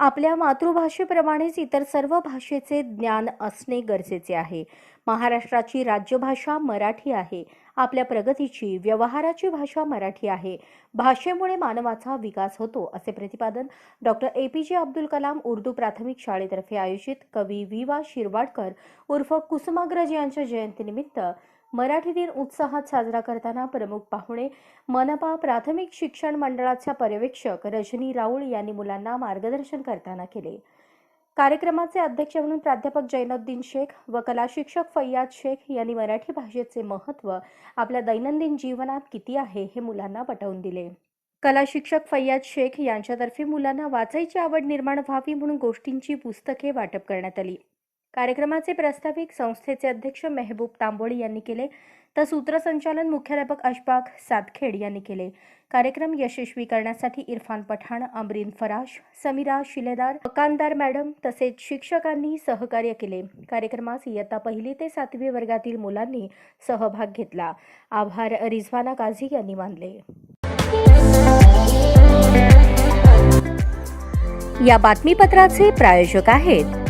आपल्या मातृभाषेप्रमाणेच इतर सर्व भाषेचे ज्ञान असणे गरजेचे आहे. महाराष्ट्राची राज्यभाषा मराठी आहे. आपल्या प्रगतीची व्यवहाराची भाषा मराठी आहे. भाषेमुळे मानवाचा विकास होतो असे प्रतिपादन डॉक्टर ए पी जे अब्दुल कलाम उर्दू प्राथमिक शाळेतर्फे आयोजित कवी वि वा शिरवाडकर उर्फ कुसुमाग्रज यांच्या जयंतीनिमित्त मराठी दिन उत्साहात साजरा करताना प्रमुख पाहुणे मनपा प्राथमिक शिक्षण मंडळाच्या पर्यवेक्षक रजनी राऊळ यांनी मुलांना मार्गदर्शन करताना केले. कार्यक्रमाचे अध्यक्ष म्हणून प्राध्यापक जैनुद्दीन शेख व कला शिक्षक फैयाद शेख यांनी मराठी भाषेचे महत्त्व आपल्या दैनंदिन जीवनात किती आहे हे मुलांना पटवून दिले. कला शिक्षक फैयाद शेख यांच्यातर्फे मुलांना वाचायची आवड निर्माण व्हावी म्हणून गोष्टींची पुस्तके वाटप करण्यात आली. कार्यक्रमाचे प्रास्ताविक संस्थेचे अध्यक्ष मेहबूब तांबोळी यांनी केले. तर सूत्रसंचालन मुख्याध्यापक अशफाक सातखेड यांनी केले. कार्यक्रम यशस्वी करण्यासाठी इरफान पठाण अमरीन फराश समीरा शिलेदार मकानदार मॅडम तसेच शिक्षकांनी सहकार्य केले. कार्यक्रमास इयत्ता पहिली ते सातवी वर्गातील मुलांनी सहभाग घेतला. आभार रिझवाना काझी यांनी मानले. या बातमीपत्राचे प्रायोजक आहेत